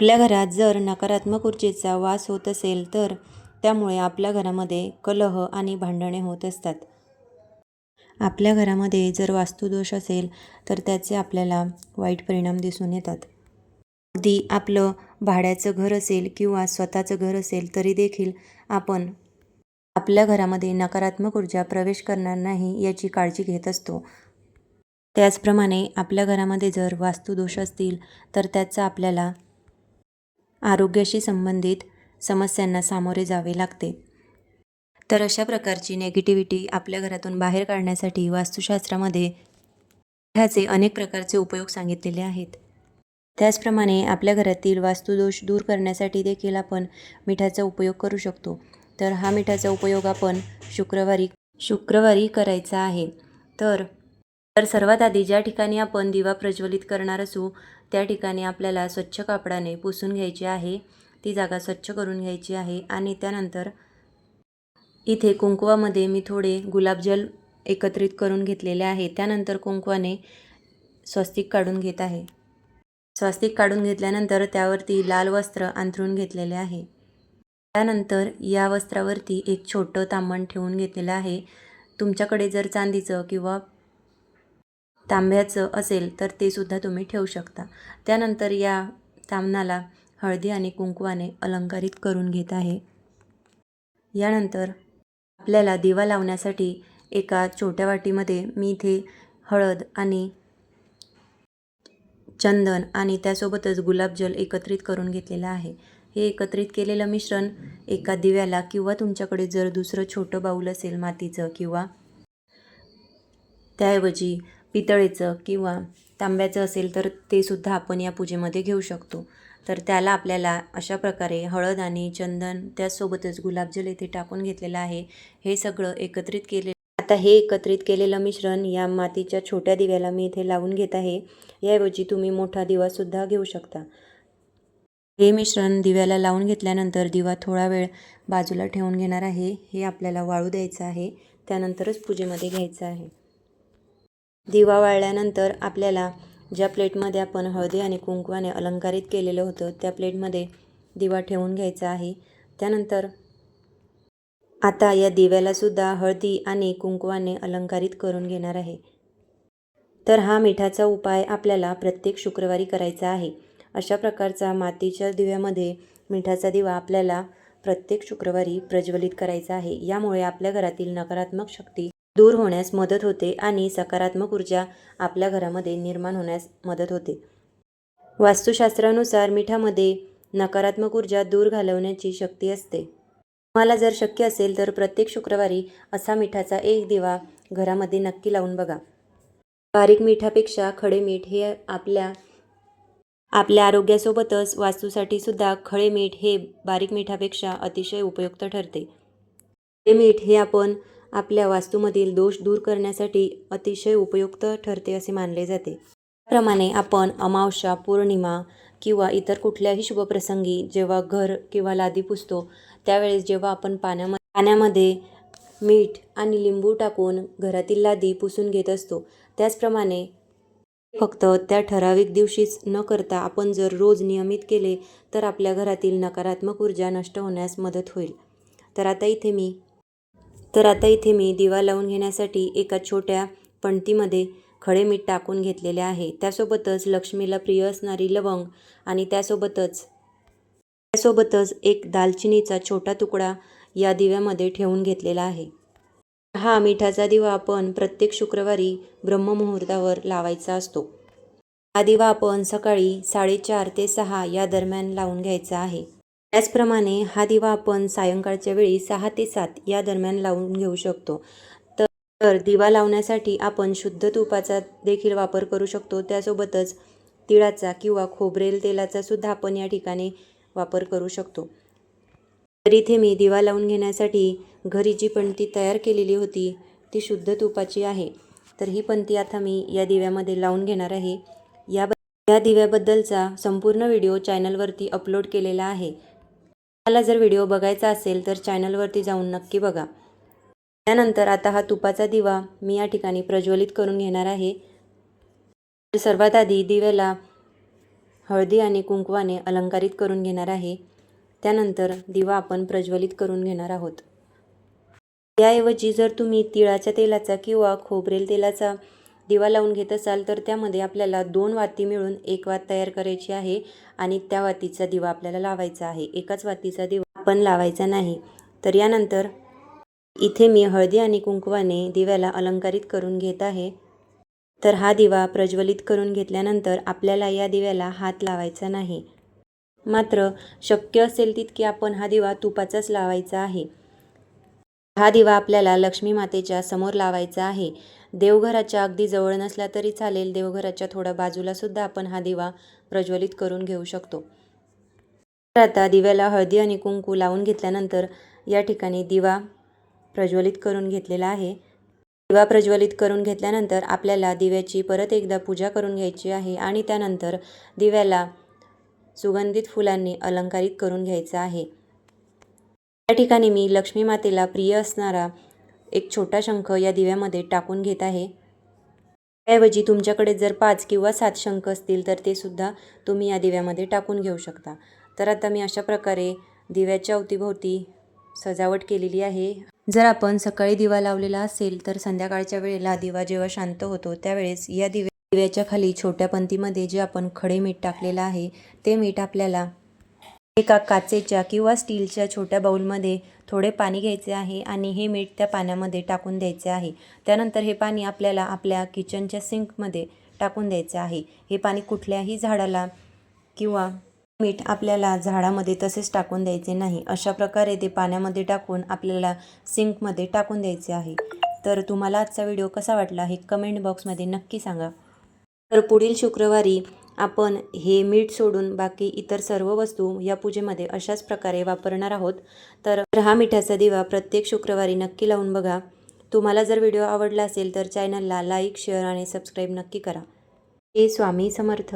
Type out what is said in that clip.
आपल्या घरात जर नकारात्मक ऊर्जेचा वास होत असेल तर त्यामुळे आपल्या घरामध्ये कलह आणि भांडणे होत असतात. आपल्या घरामध्ये जर वास्तुदोष असेल तर त्याचे आपल्याला वाईट परिणाम दिसून येतात. अगदी आपलं भाड्याचं घर असेल किंवा स्वतःचं घर असेल तरी देखील आपण आपल्या घरामध्ये नकारात्मक ऊर्जा प्रवेश करणार नाही याची काळजी घेत असतो. त्याचप्रमाणे आपल्या घरामध्ये जर वास्तुदोष असतील तर त्याचा आपल्याला आरोग्याशी संबंधित समस्यांना सामोरे जावे लागते. तर अशा प्रकारची नेगेटिव्हिटी आपल्या घरातून बाहेर काढण्यासाठी वास्तुशास्त्रामध्ये ह्याचे अनेक प्रकारचे उपयोग सांगितलेले आहेत. त्याचप्रमाणे आपल्या घरातील वास्तुदोष दूर करण्यासाठी देखील आपण मिठाचा उपयोग करू शकतो. तर हा मिठाचा उपयोग आपण शुक्रवारी शुक्रवारी करायचा आहे. तर तर सर्वात आधी ज्या ठिकाणी आपण दिवा प्रज्वलित करणार असू त्या ठिकाणी आपल्याला स्वच्छ कापडाने पुसून घ्यायची आहे. ती जागा स्वच्छ करून घ्यायची आहे आणि त्यानंतर इथे कुंकवामध्ये मी थोडे गुलाबजल एकत्रित करून घेतलेले आहे. त्यानंतर कुंकवाने स्वस्तिक काढून घेत आहे. स्वास्तिक काढून घेतल्यानंतर त्यावरती लाल वस्त्र अंथरून घेतलेले आहे. त्यानंतर या वस्त्रावरती एक छोटं तांबण ठेवून घेतलेलं आहे. तुमच्याकडे जर चांदीचं किंवा तांब्याचं असेल तर ते सुद्धा तुम्ही ठेवू शकता. त्यानंतर या तांबणाला हळदी आणि कुंकवाने अलंकारित करून घेत आहे. यानंतर आपल्याला दिवा लावण्यासाठी एका छोट्या वाटीमध्ये मी इथे हळद आणि चंदन आणि त्यासोबतच गुलाबजल एकत्रित करून घेतलेलं आहे. हे एकत्रित केलेलं मिश्रण एका दिव्याला किंवा तुमच्याकडे जर दुसरं छोटं बाऊल असेल मातीचं किंवा त्याऐवजी पितळेचं किंवा तांब्याचं असेल तर ते सुद्धा आपण या पूजेमध्ये घेऊ शकतो. तर त्याला आपल्याला अशा प्रकारे हळद आणि चंदन त्याचसोबतच गुलाबजल येथे टाकून घेतलेलं आहे. हे सगळं एकत्रित केले आता हे एकत्रित केलेलं मिश्रण या मातीच्या छोट्या दिव्याला मी इथे लावून घेत आहे. याऐवजी तुम्ही मोठा दिवासुद्धा घेऊ शकता. हे मिश्रण दिव्याला लावून घेतल्यानंतर दिवा थोडा वेळ बाजूला ठेवून घेणार आहे. हे आपल्याला वाळू द्यायचं आहे. त्यानंतरच पूजेमध्ये घ्यायचं आहे. दिवा वाळल्यानंतर आपल्याला ज्या प्लेटमध्ये आपण हळदी आणि कुंकवाने अलंकारित केलेलं होतं त्या प्लेटमध्ये दिवा ठेवून घ्यायचा आहे. त्यानंतर आता या दिव्यालासुद्धा हळदी आणि कुंकवाने अलंकारित करून घेणार आहे. तर हा मिठाचा उपाय आपल्याला प्रत्येक शुक्रवारी करायचा आहे. अशा प्रकारचा मातीच्या दिव्यामध्ये मिठाचा दिवा आपल्याला प्रत्येक शुक्रवारी प्रज्वलित करायचा आहे. यामुळे आपल्या घरातील नकारात्मक शक्ती दूर होण्यास मदत होते आणि सकारात्मक ऊर्जा आपल्या घरामध्ये निर्माण होण्यास मदत होते. वास्तुशास्त्रानुसार मिठामध्ये नकारात्मक ऊर्जा दूर घालवण्याची शक्ती असते. तुम्हाला जर शक्य असेल तर प्रत्येक शुक्रवारी असा मिठाचा एक दिवा घरामध्ये नक्की लावून बघा. बारीक मिठापेक्षा खडे मीठ हे आपल्या आपल्या आरोग्यासोबतच वास्तूसाठी सुद्धा खडे मीठ हे बारीक मिठापेक्षा अतिशय उपयुक्त ठरते. खडे मीठ हे आपण आपल्या वास्तूमधील दोष दूर करण्यासाठी अतिशय उपयुक्त ठरते असे मानले जाते. त्याप्रमाणे आपण अमावस्या पौर्णिमा किंवा इतर कुठल्याही शुभप्रसंगी जेव्हा घर किंवा लादी पुसतो त्यावेळेस जेव्हा आपण पाण्यामध्ये पाण्यामध्ये मीठ आणि लिंबू टाकून घरातील लादी पुसून घेत असतो त्याचप्रमाणे फक्त त्या ठराविक दिवशीच न करता आपण जर रोज नियमित केले तर आपल्या घरातील नकारात्मक ऊर्जा नष्ट होण्यास मदत होईल. तर आता इथे मी तर आता इथे मी दिवा लावून घेण्यासाठी एका छोट्या पणतीमध्ये खडे मीठ टाकून घेतलेले आहे. त्यासोबतच लक्ष्मीला प्रिय असणारी लवंग आणि त्यासोबतच त्यासोबतच एक दालचिनीचा छोटा तुकडा या दिव्यामध्ये ठेवून घेतलेला आहे. हा मिठाचा दिवा आपण प्रत्येक शुक्रवारी ब्रह्ममुहूर्तावर लावायचा असतो. हा दिवा आपण सकाळी साडेचार ते सहा या दरम्यान लावून घ्यायचा आहे. त्याचप्रमाणे हा दिवा आपण सायंकाळच्या वेळी सहा ते सात या दरम्यान लावून घेऊ शकतो. तर दिवा लावण्यासाठी आपण शुद्ध तुपाचा देखील वापर करू शकतो. त्यासोबतच तिळाचा किंवा खोबरेल तेलाचा सुद्धा आपण या ठिकाणी वापर करू शकतो. तर इथे मी दिवा लावून घेण्यासाठी घरी जी पणती तयार केलेली होती ती शुद्ध तुपाची आहे. तर ही पणती आता मी या दिव्यामध्ये लावून घेणार आहे. या या दिव्याबद्दलचा संपूर्ण व्हिडिओ चॅनलवरती अपलोड केलेला आहे. मला जर व्हिडिओ बघायचा असेल तर चॅनलवरती जाऊन नक्की बघा. त्यानंतर आता हा तुपाचा दिवा मी या ठिकाणी प्रज्वलित करून घेणार आहे. सर्वात आधी दिव्याला हळदी आणि कुंकवाने अलंकारित करून घेणार आहे. त्यानंतर दिवा आपण प्रज्वलित करून घेणार आहोत. याऐवजी जर तुम्ही तिळाच्या तेलाचा किंवा खोबरेल तेलाचा दिवा लावून घेत असाल तर त्यामध्ये आपल्याला दोन वाती मिळून एक वात तयार करायची आहे आणि त्या वातीचा दिवा आपल्याला लावायचा आहे. एकाच वातीचा दिवा आपण लावायचा नाही. तर यानंतर इथे मी हळदी आणि कुंकवाने दिव्याला अलंकारित करून घेत आहे. तर हा दिवा प्रज्वलित करून घेतल्यानंतर आपल्याला या दिव्याला हात लावायचा नाही. मात्र शक्य असेल तितकी आपण हा दिवा तुपाचाच लावायचा आहे. हा दिवा आपल्याला लक्ष्मी मातेच्या समोर लावायचा आहे. देवघराच्या अगदी जवळ नसला तरी चालेल देवघराच्या थोड्या बाजूला सुद्धा आपण हा दिवा प्रज्वलित करून घेऊ शकतो. तर आता दिव्याला हळदी आणि कुंकू लावून घेतल्यानंतर या ठिकाणी दिवा प्रज्वलित करून घेतलेला आहे. दिवा प्रज्वलित करून घेतल्यानंतर आपल्याला दिव्याची परत एकदा पूजा करून घ्यायची आहे आणि त्यानंतर दिव्याला सुगंधित फुलांनी अलंकारित करून घ्यायचं आहे. या ठिकाणी मी लक्ष्मी मातेला प्रिय असणारा एक छोटा शंख या दिव्यामध्ये टाकून घेत आहे. त्याऐवजी तुमच्याकडे जर पाच किंवा सात शंख असतील तर ते सुद्धा तुम्ही या दिव्यामध्ये टाकून घेऊ शकता. तर आता मी अशा प्रकारे दिव्याच्या अवतीभोवती सजावट केलेली आहे. जर आपण सकाळी दिवा लावलेला असेल तर संध्याकाळच्या वेळेला दिवा जेव्हा शांत होतो त्यावेळेस या दिव्या दिव्याच्या खाली छोट्या पंतीमध्ये जे आपण खडे मीठ टाकलेलं आहे ते मीठ आपल्याला एका काचेच्या किंवा स्टीलच्या छोट्या बाऊलमध्ये थोडे पाणी घ्यायचे आहे आणि हे मीठ त्या पाण्यामध्ये टाकून द्यायचे आहे. त्यानंतर हे पाणी आपल्याला आपल्या किचनच्या सिंकमध्ये टाकून द्यायचे आहे. हे पाणी कुठल्याही झाडाला किंवा मीठ आपल्याला झाडामध्ये तसेच टाकून द्यायचे नाही. अशा प्रकारे ते पाण्यामध्ये टाकून आपल्याला सिंकमध्ये टाकून द्यायचे आहे. तर तुम्हाला आजचा व्हिडिओ कसा वाटला हे कमेंट बॉक्समध्ये नक्की सांगा. तर पुढील शुक्रवारी आपण हे मीठ सोडून बाकी इतर सर्व वस्तू या पूजेमध्ये अशाच प्रकारे वापरणार आहोत. तर हा मिठाचा दिवा प्रत्येक शुक्रवारी नक्की लावून बघा. तुम्हाला जर व्हिडिओ आवडला असेल तर चॅनलला लाईक शेअर आणि सबस्क्राईब नक्की करा. हे स्वामी समर्थ.